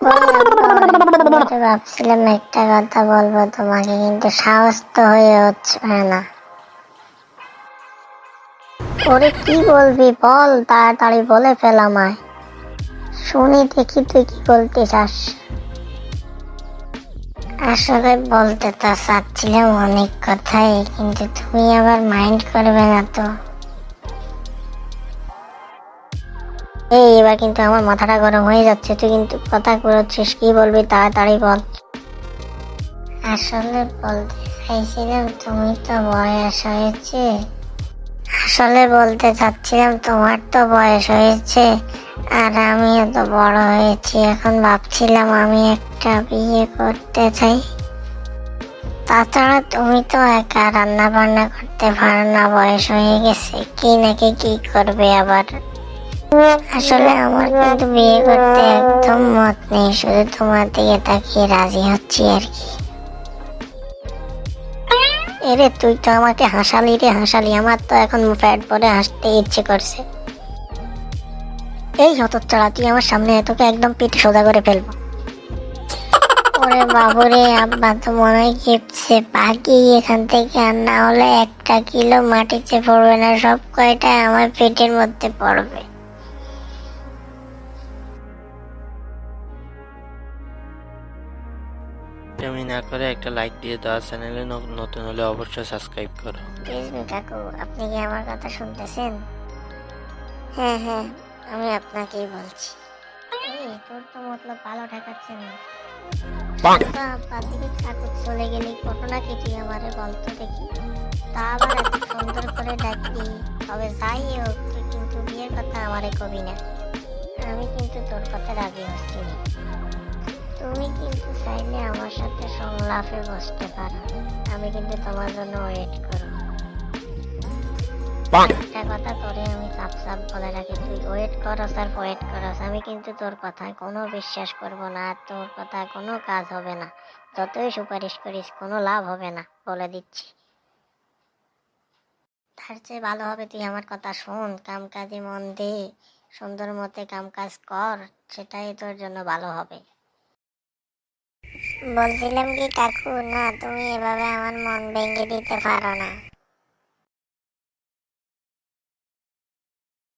ভাবছিলাম একটা কথা বলব তোমাকে কিন্তু সাহস তো হয়ে হচ্ছে না? ওরে কি বলবি বল তাড়াতাড়ি বলে ফেল আমায়। শুনি দেখি তুই কি বলতে চাস। আসলে বলতে তো চাচ্ছিলাম অনেক কথাই কিন্তু তুমি আবার মাইন্ড করবে না তো। এই, এবার কিন্তু আমার মাথাটা গরম হয়ে যাচ্ছে। তুই কিন্তু কথা করছিস কি বলবি তাড়াতাড়ি বল। আসলে বলতে চাইছিলাম, তুমি তো বয়স হয়েছে। আসলে বলতে চাচ্ছিলাম, তোমার তো বয়স হয়েছে। আর আমি তো বড় হয়েছি, এখন ভাবছিলাম আমি একটা বিয়ে করতে চাই। তাছাড়া তুমি তো একা রান্না বান্না করতে পারো না, বয়স হয়ে গেছে। কি নাকি কি করবে আবার? আসলে আমার কিন্তু বিয়ে করতে একদম মত নেই, শুধু তোমার দিকে তাকিয়ে রাজি হচ্ছি আর কি। এরে, তুই তো আমাকে হাসালি রে, হাসালি। আমার তো এখন ফ্যাট পরে হাসতে ইচ্ছে করছে। এই হতচ্ছাড়া, তুই আমার সামনে তোকে একদম পিঠ সোজা করে ফেলব। ওরে বাবুরে, আব্বা তো মনে হয় খেপছে বাকি এখান থেকে আর না হলে একটা কিলো মাটিতে পড়বে না, সব কয়টা আমার পেটের মধ্যে পড়বে। আমি না করে একটা লাইক দিয়ে দাও চ্যানেলে নতুন হলে অবশ্যই সাবস্ক্রাইব করো। রিজমি কাকু আপনি কি আমার কথা শুনতেছেন? হ্যাঁ হ্যাঁ আমি আপনাকেই বলছি। এই তোর তো মতলব ভালো ঠেকাচ্ছে না। বাদিকে কাকু চলে গেলি ঘটনা কি তুই আমারে বলতো দেখি। তা আবার এত সুন্দর করে ডাকবি তবে যাই হোক তুই কিন্তু বিয়ের কথা আমারে কবি না। আমি কিন্তু তোর কথা রাজি হচ্ছি না। তুমি কিন্তু চাইলে আমার সাথে সংলাপে বসতে পারো। আমি কিন্তু তোমার জন্য ওয়েট করব। একটা কথা তোরে আমি চাপ চাপ বলে রাখি তুই ওয়েট করস আর ওয়েট করস। আমি কিন্তু তোর কথায় কোনো বিশ্বাস করব না আর তোর কথায় কোনো কাজ হবে না। যতই সুপারিশ করিস কোনো লাভ হবে না বলে দিচ্ছি। তার চেয়ে ভালো হবে তুই আমার কথা শোন কাম কাজে মন দে সুন্দর মতে কাম কাজ কর সেটাই তোর জন্য ভালো হবে। বলছিলাম কি কাকু না তুমি এভাবে আমার মন ভেঙে দিতে পারো না।